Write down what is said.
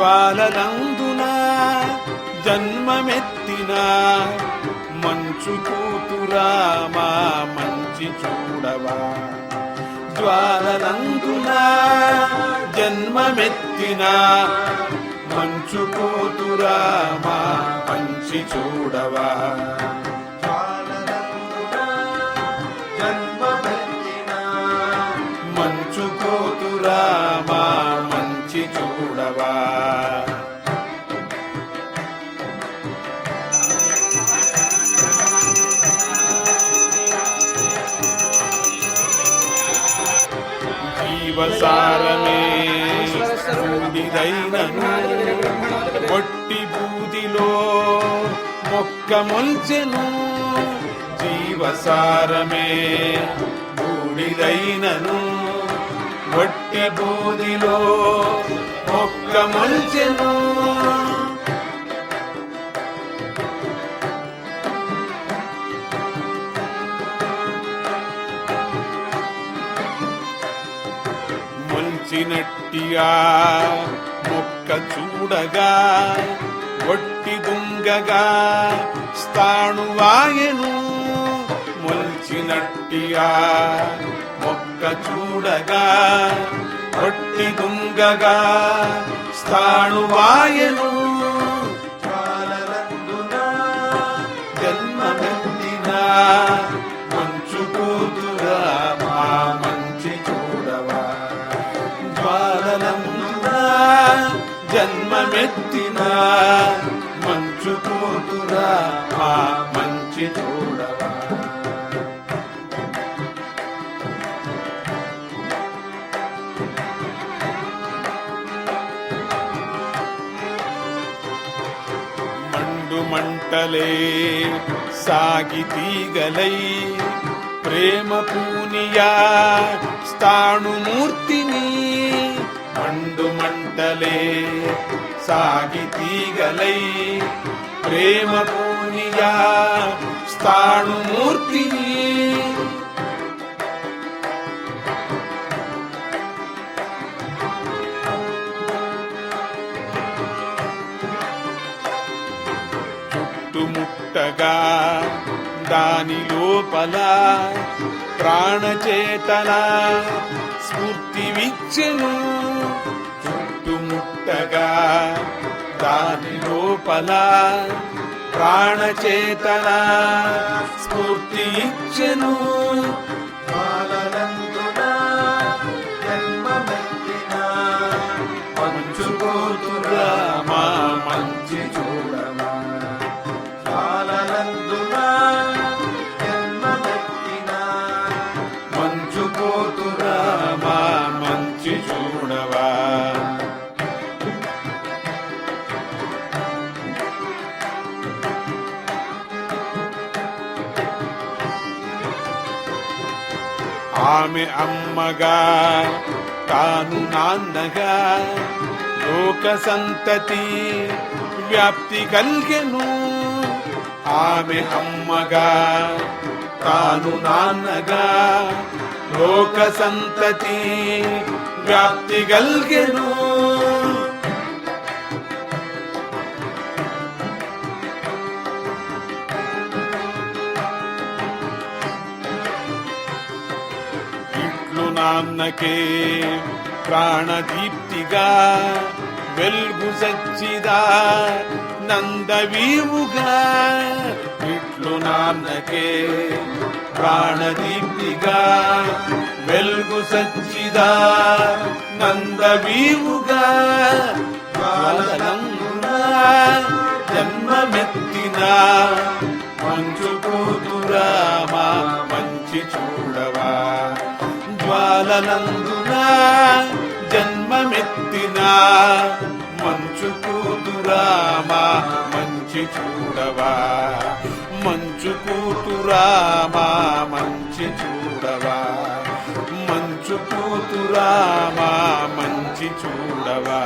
జ్వాలనందున జన్మమెత్తిన మంచు కూతురామా మంచి చూడవా. జ్వాలనందున జన్మమెత్తిన మంచు కూతురామా మంచి చూడవా. మంచు కూతురా చూడవా జీవసారమే బూడిదైనను ఒట్టి బూదిలో మొక్క మొల్చెను. జీవసారమే బూడిదైనను ఒట్టి బూదిలో మొక్క మొల్చెను మొల్చినట్టిగా మొక్క చూడగా ఒట్టి దుంగగా స్థాణువాయను మొలిచినట్టియా మొక్క చూడగా ఒట్టి దుంగగా స్థాణువాయను జన్మమెత్తిన మంచు కూతురా మా మంచి చూడవా? జ్వాలనందున జన్మమెత్తిన మంచు మా మంచి మండు మంటలే సాగితీగలై ప్రేమ పూనియా స్థాణుమూర్తిని మండు మంటలే సాగితీగలై ప్రేమ పూనియా స్థాణుమూర్తిని చుట్టుముట్టగా దాని లోపల ప్రాణచేతన స్ఫూర్తి విచ్చెను చుట్టుముట్టగా దాని లోపల ప్రాణచేతన స్ఫూర్తి ఇచ్చెను ఆమె అమ్మగా తాను నాన్నగా లోక సంతతి వ్యాప్తి కలిగెను. ఆమె అమ్మగా తాను నాన్నగా లోక సంతతి వ్యాప్తి కలిగెను. ఇట్లు నాన్నకే ప్రాణదీప్తిగా వెల్గు సచ్చిదా నందవీవుగా. ఇట్లు నాన్నకే ప్రాణదీప్తిగా వెల్గు సచ్చిదా నందవీవుగా. జ్వాలనందున జన్మమెత్తిన మంచు కూతురా మా మంచి చూడవా. జ్వాలనందున జన్మమెత్తిన మంచు కూతురామా మంచి చూడవా. మంచు కూతురామా మంచి చూడవా. మంచు కూతురామా మంచి చూడవా.